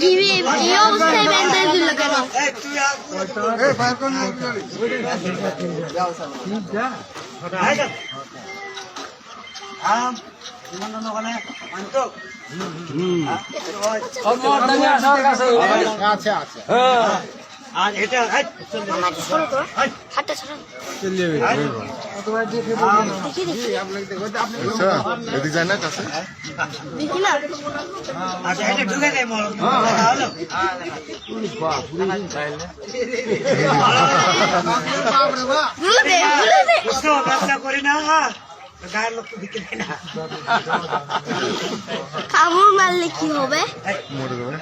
GB এই অবস্থায় bandage দিল কেন আচ্ছা আচ্ছা আর এটা এই, সরো তো। হাতটা সরো। দেখি দেখি। আচ্ছা এদিক যায় না কাছে দেখি না। আচ্ছা এটা ঢুকে দেয় মল। হলো গুলো দে গুলো দে। বুঝতে ব্যবসা করি না। গায়ের লোক তো দিকে দেয় না কামড় মারলে কি হবে? মরে যাবে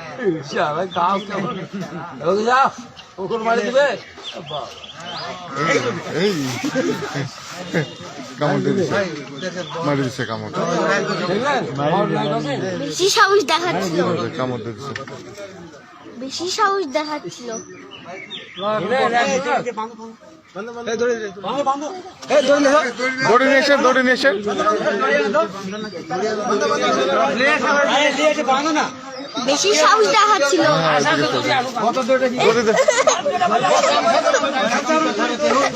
এই কামড় দিয়ে মারি দিছে কামড় বেশি সাহস দেখাচ্ছিল। কামড় দিছে বেশি সাহস দেখাচ্ছিল। বেশি সাহস দেখাচ্ছিল দৌড়ে দে এই কোষে বাঁধো কোষে বাঁধো কষে বাঁধতে হবে।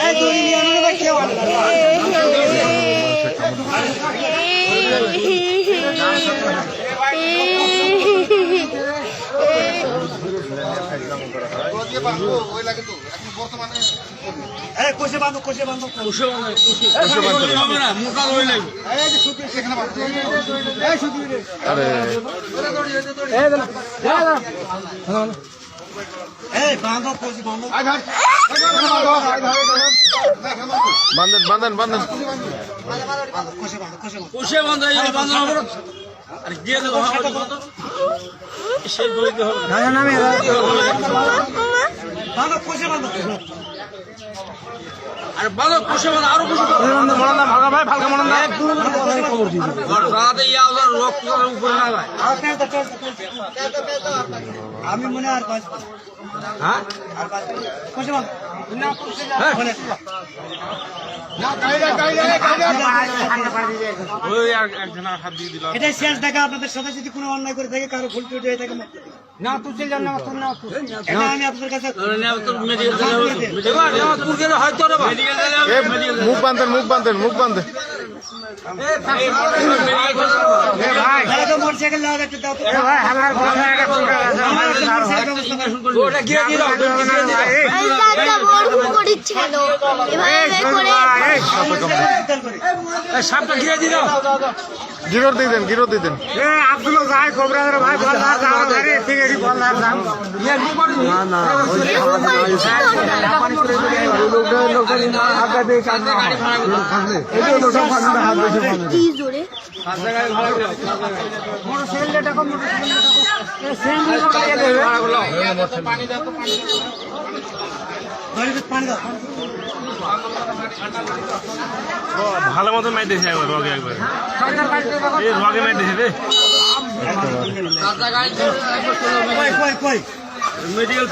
আরে এই বাঁধো কোষে বাঁধো বান্ধেন বান্ধেন বান্ধেন কোষে বাঁধো কোষে বাঁধো। কোষে বন্ধ হয়ে যাবে বন্ধ হবে আর। গিয়ে দেবো সেই দড়িতে হবে বাঁধো কোষে বাঁধো। আর ভালো কোষে বন্ধ আরও কোষে বন্ধ মরণ না ভাগা ভাই ভালকা মরণ না রাতে ইয়া রক্ত উপরে না। আমি মনে আর পাঁচ হ্যাঁ? আর পাঁচ কোষে বাঁধো। বলে। ওই এক- একজনের হাত দিয়ে দিল এটাই শেষ দেখা আপনাদের সাথে যদি কোনো অন্যায় করে থাকে কারও ভুল টুটি হয়ে থাকে না তুই চল না তুই না এটা আমি আপনাদের কাছে মুখ বান্ধেন মুখ বান্ধেন মুখ বান্ধেন তাহলে তো মোটরসাইকেল দেওয়া যাচ্ছে দাও তো। আমার একটা মোটরসাইকেল ব্যবস্থা করো। এই দাদা বড় ভুল করিচ্ছে কেন এভাবে করে তেল করে। সাপটা ঘিরে দিল গিরোর দিয়ে দেন গিরোর দিয়ে দেন কি জোরে বাড়িতে পানি দাও ভালো মতো মাই দিয়েছে একবার রগে একবার। এই রগে মাই দিয়েছে রে কই কই? কই মেডিকেল